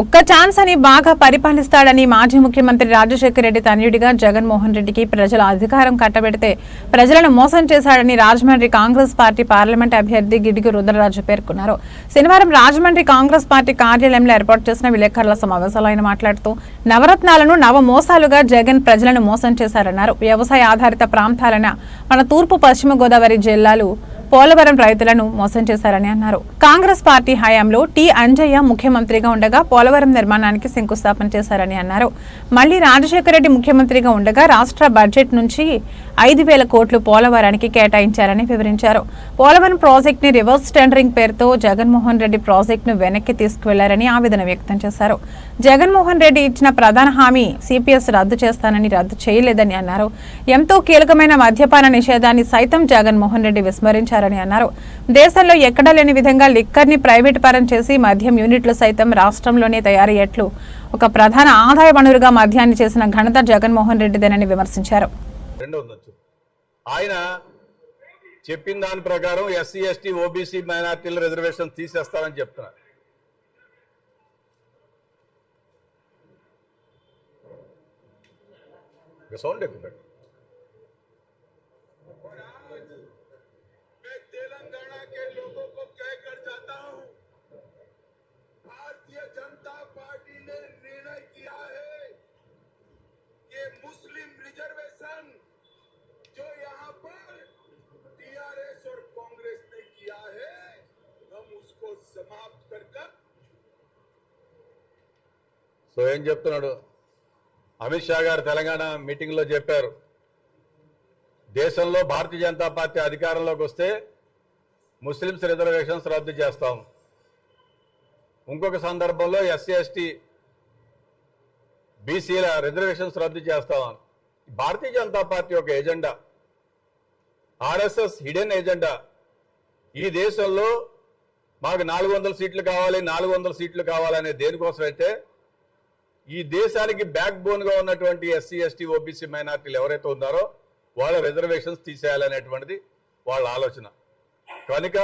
ఒక్క ఛాన్స్ అని బాగా పరిపాలిస్తాడని మాజీ ముఖ్యమంత్రి రాజశేఖర రెడ్డి తనయుడిగా జగన్మోహన్ రెడ్డికి ప్రజల అధికారం కట్టబెడితే ప్రజలను మోసం చేశాడని రాజమండ్రి కాంగ్రెస్ పార్టీ పార్లమెంట్ అభ్యర్థి గిడిగి రుద్రరాజు పేర్కొన్నారు. శనివారం రాజమండ్రి కాంగ్రెస్ పార్టీ కార్యాలయంలో ఏర్పాటు చేసిన విలేకరుల సమావేశంలో ఆయన మాట్లాడుతూ నవరత్నాలను నవ మోసాలుగా జగన్ ప్రజలను మోసం చేశారన్నారు. వ్యవసాయ ఆధారిత ప్రాంతాలైన మన తూర్పు పశ్చిమ గోదావరి జిల్లాలు పోలవరం రైతులను మోసం చేశారని అన్నారు. కాంగ్రెస్ పార్టీ హయాంలో టి అంజయ్య ముఖ్యమంత్రిగా ఉండగా పోలవరం నిర్మాణానికి శంకుస్థాపన చేశారని అన్నారు. మళ్ళీ రాజశేఖర రెడ్డి ముఖ్యమంత్రిగా ఉండగా రాష్ట్ర బడ్జెట్ నుంచి ఐదు వేల కోట్లు పోలవరానికి కేటాయించారని వివరించారు. పోలవరం ప్రాజెక్ట్ని రివర్స్ టెండరింగ్ పేరుతో జగన్మోహన్ రెడ్డి ప్రాజెక్ట్ను వెనక్కి తీసుకువెళ్ళారని ఆవేదన వ్యక్తం చేశారు. జగన్మోహన్ రెడ్డి ఇచ్చిన ప్రధాన హామీ సిపిఎస్ రద్దు చేస్తానని రద్దు చేయలేదని అన్నారు. ఎంతో కీలకమైన మద్యపాన నిషేధాన్ని సైతం జగన్మోహన్ రెడ్డి విస్మరించారు. విస్మరించారని అన్నారు. దేశంలో ఎక్కడా లేని విధంగా లిక్కర్ని ప్రైవేట్ పరం చేసి మద్యం యూనిట్లు సైతం రాష్ట్రంలోనే తయారయ్యేట్లు ఒక ప్రధాన ఆదాయ వనరుగా మద్యాన్ని చేసిన ఘనత జగన్మోహన్ రెడ్డిదేనని విమర్శించారు. ఆయన చెప్పిన దాని ప్రకారం ఎస్సీ ఎస్టీ ఓబీసీ మైనార్టీల రిజర్వేషన్ తీసేస్తారని చెప్తున్నారు. సౌండ్ ఎక్కువ సో ఏం చెప్తున్నాడు? అమిత్ షా గారు తెలంగాణ మీటింగ్లో చెప్పారు. దేశంలో భారతీయ జనతా పార్టీ అధికారంలోకి వస్తే ముస్లిమ్స్ రిజర్వేషన్స్ రద్దు చేస్తాం. ఇంకొక సందర్భంలో ఎస్సీ ఎస్టీ బీసీల రిజర్వేషన్స్ రద్దు చేస్తాం. భారతీయ జనతా పార్టీ ఒక ఎజెండా. RSS hidden agenda. ఈ దేశంలో మాకు నాలుగు వందల సీట్లు కావాలి నాలుగు వందల సీట్లు కావాలనే దేనికోసం అయితే ఈ దేశానికి బ్యాక్ బోన్గా ఉన్నటువంటి ఎస్సీ ఎస్టీ ఓబీసీ మైనార్టీలు ఎవరైతే ఉన్నారో వాళ్ళ రిజర్వేషన్స్ తీసేయాలనేటువంటిది వాళ్ళ ఆలోచన. కనుక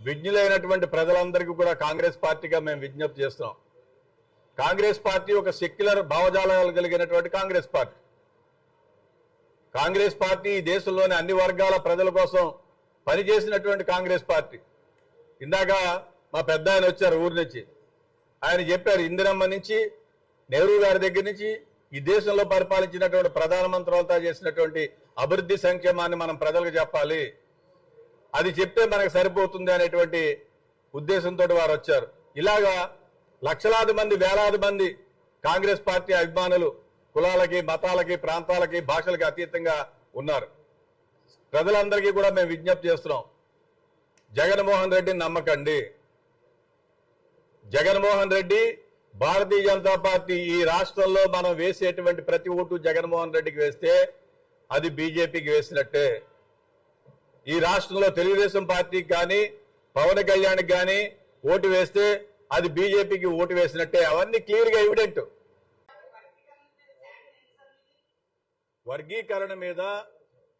విజ్ఞులైనటువంటి ప్రజలందరికీ కూడా కాంగ్రెస్ పార్టీగా మేము విజ్ఞప్తి చేస్తున్నాం. కాంగ్రెస్ పార్టీ ఒక సెక్యులర్ భావజాలాలు కలిగినటువంటి కాంగ్రెస్ పార్టీ. కాంగ్రెస్ పార్టీ ఈ దేశంలోని అన్ని వర్గాల ప్రజల కోసం పనిచేసినటువంటి కాంగ్రెస్ పార్టీ. ఇందాక మా పెద్ద ఆయన వచ్చారు ఊరి నుంచి. ఆయన చెప్పారు ఇందిరమ్మ నుంచి నెహ్రూ గారి దగ్గర నుంచి ఈ దేశంలో పరిపాలించినటువంటి ప్రధానమంత్రులతో చేసినటువంటి అభివృద్ధి సంక్షేమాన్ని మనం ప్రజలకు చెప్పాలి. అది చెప్తే మనకు సరిపోతుంది అనేటువంటి ఉద్దేశంతో వారు వచ్చారు. ఇలాగా లక్షలాది మంది వేలాది మంది కాంగ్రెస్ పార్టీ అభిమానులు కులాలకి మతాలకి ప్రాంతాలకి భాషలకి అతీతంగా ఉన్నారు. ప్రజలందరికీ కూడా మేము విజ్ఞప్తి చేస్తున్నాం. జగన్మోహన్ రెడ్డిని నమ్మకండి. జగన్మోహన్ రెడ్డి భారతీయ జనతా పార్టీ ఈ రాష్ట్రంలో మనం వేసేటువంటి ప్రతి ఓటు జగన్మోహన్ రెడ్డికి వేస్తే అది బీజేపీకి వేసినట్టే. ఈ రాష్ట్రంలో తెలుగుదేశం పార్టీకి కానీ పవన్ కళ్యాణ్కి కానీ ఓటు వేస్తే అది బీజేపీకి ఓటు వేసినట్టే. అవన్నీ క్లియర్గా ఎవిడెంట్. వర్గీకరణ మీద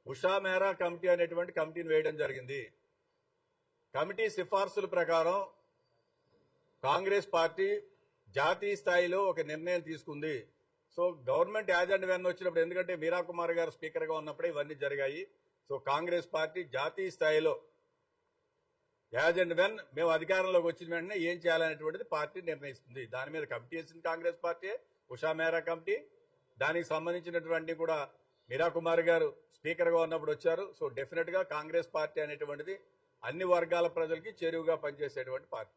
ఉషా మేరా కమిటీ అనేటువంటి కమిటీని వేయడం జరిగింది. కమిటీ సిఫార్సుల ప్రకారం కాంగ్రెస్ పార్టీ జాతీయ స్థాయిలో ఒక నిర్ణయం తీసుకుంది. So government urgent and when వచ్చినప్పుడు ఎందుకంటే మీరా కుమార్ గారు స్పీకర్గా ఉన్నప్పుడే ఇవన్నీ జరిగాయి. సో కాంగ్రెస్ పార్టీ జాతీయ స్థాయిలో యాజెంట్ వెన్ మేము అధికారంలోకి వచ్చిన వెంటనే ఏం చేయాలనేటువంటిది పార్టీ నిర్ణయిస్తుంది. దాని మీద కమిటీ వేసింది కాంగ్రెస్ పార్టీ ఉషా మేరా కమిటీ. దానికి సంబంధించినటువంటి కూడా మీరా కుమార్ గారు స్పీకర్గా ఉన్నప్పుడు వచ్చారు. సో డెఫినెట్గా కాంగ్రెస్ పార్టీ అనేటువంటిది అన్ని వర్గాల ప్రజలకి చేరువుగా పనిచేసేటువంటి పార్టీ.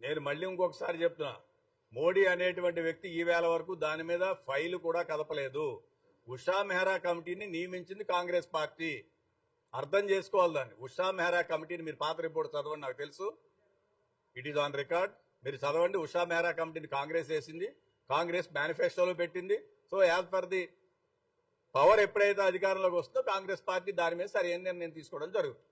నేను మళ్ళీ ఇంకొకసారి చెప్తున్నా మోడీ అనేటువంటి వ్యక్తి ఈవేళ వరకు దాని మీద ఫైల్ కూడా కదపలేదు. ఉషా మెహ్రా కమిటీని నియమించింది కాంగ్రెస్ పార్టీ. అర్థం చేసుకోవాలి దాన్ని. ఉషా మెహ్రా కమిటీని మీరు పాత రిపోర్ట్ చదవండి నాకు తెలుసు. ఇట్ ఈస్ ఆన్ రికార్డ్ మీరు చదవండి ఉషా మెహ్రా కమిటీని కాంగ్రెస్ వేసింది. కాంగ్రెస్ మేనిఫెస్టోలో పెట్టింది. So as per the power ఎప్పుడైతే అధికారంలోకి వస్తుందో కాంగ్రెస్ పార్టీ దాని మీద సరైన నిర్ణయం తీసుకోవడం జరుగుతుంది.